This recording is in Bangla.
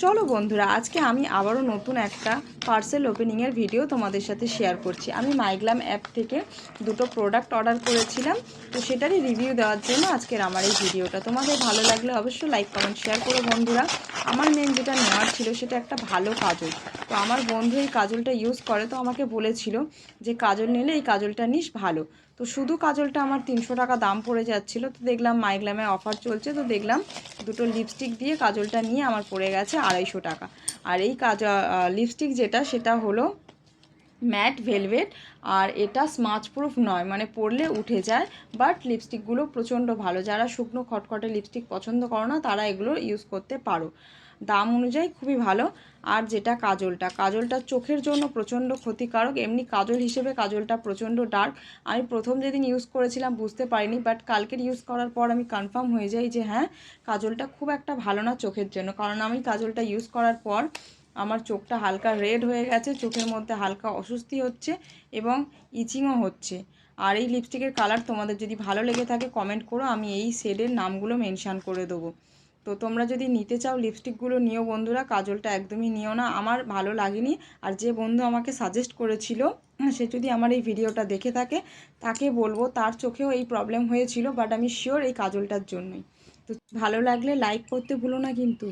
চলো বন্ধুরা, আজকে আমি আবারও নতুন একটা পার্সেল ওপেনিংয়ের ভিডিও তোমাদের সাথে শেয়ার করছি। আমি মাইগ্লাম অ্যাপ থেকে দুটো প্রোডাক্ট অর্ডার করেছিলাম, তো সেটারই রিভিউ দেওয়ার জন্য আজকের আমার এই ভিডিওটা তোমাদের ভালো লাগলে অবশ্যই লাইক কমেন্ট শেয়ার করো বন্ধুরা। আমার মেন যেটা নেওয়ার ছিল সেটা একটা ভালো কাজল। তো আমার বন্ধু এই কাজলটা ইউজ করে, তো আমাকে বলেছিল যে কাজল নিলে এই কাজলটা নিস ভালো। তো শুধু কাজলটা আমার তিনশো টাকা দাম পড়ে যাচ্ছিল, তো দেখলাম মাইগ্লামে অফার চলছে, তো দেখলাম দুটো লিপস্টিক দিয়ে কাজলটা নিয়ে আমার পড়ে গেছে আড়াইশো টাকা। আর এই কাজ লিপস্টিক যেটা, সেটা হলো ম্যাট ভেলভেট আর এটা স্মাচ প্রুফ নয় মানে পড়লে উঠে যায় বাট লিপস্টিকগুলো প্রচণ্ড ভালো। যারা শুকনো খটখটে লিপস্টিক পছন্দ করো না, তারা এগুলো ইউজ করতে পারো। দাম অনুযায়ী খুবই ভালো। আর যেটা কাজলটা কাজলটা চোখের জন্য প্রচণ্ড ক্ষতিকারক। এমনি কাজল হিসেবে কাজলটা প্রচণ্ড ডার্ক আমি প্রথম যেদিন ইউজ করেছিলাম বুঝতে পারিনি বাট কালকের ইউজ করার পর আমি কনফার্ম হয়ে যাই যে হ্যাঁ কাজলটা খুব একটা ভালো না চোখের জন্য। কারণ আমি কাজলটা ইউজ করার পর আমার চোখটা হালকা রেড হয়ে গেছে, চোখের মধ্যে হালকা অস্বস্তি হচ্ছে এবং ইচিংও হচ্ছে। আর এই লিপস্টিকের কালার তোমাদের যদি ভালো লেগে থাকে কমেন্ট করো, আমি এই শেডের নামগুলো মেনশান করে দেবো। তো তোমরা যদি নিতে চাও লিপস্টিকগুলো নিও বন্ধুরা। কাজলটা একদমই নিও না। আমার ভালো লাগেনি। আর যে বন্ধু আমাকে সাজেস্ট করেছিল, সে যদি আমার এই ভিডিওটা দেখে থাকে, তাকে বলব, তার চোখেও এই প্রবলেম হয়েছিল বাট আমি শিওর এই কাজলটার জন্যই। তো ভালো লাগলে লাইক করতে ভুলো না কিন্তু।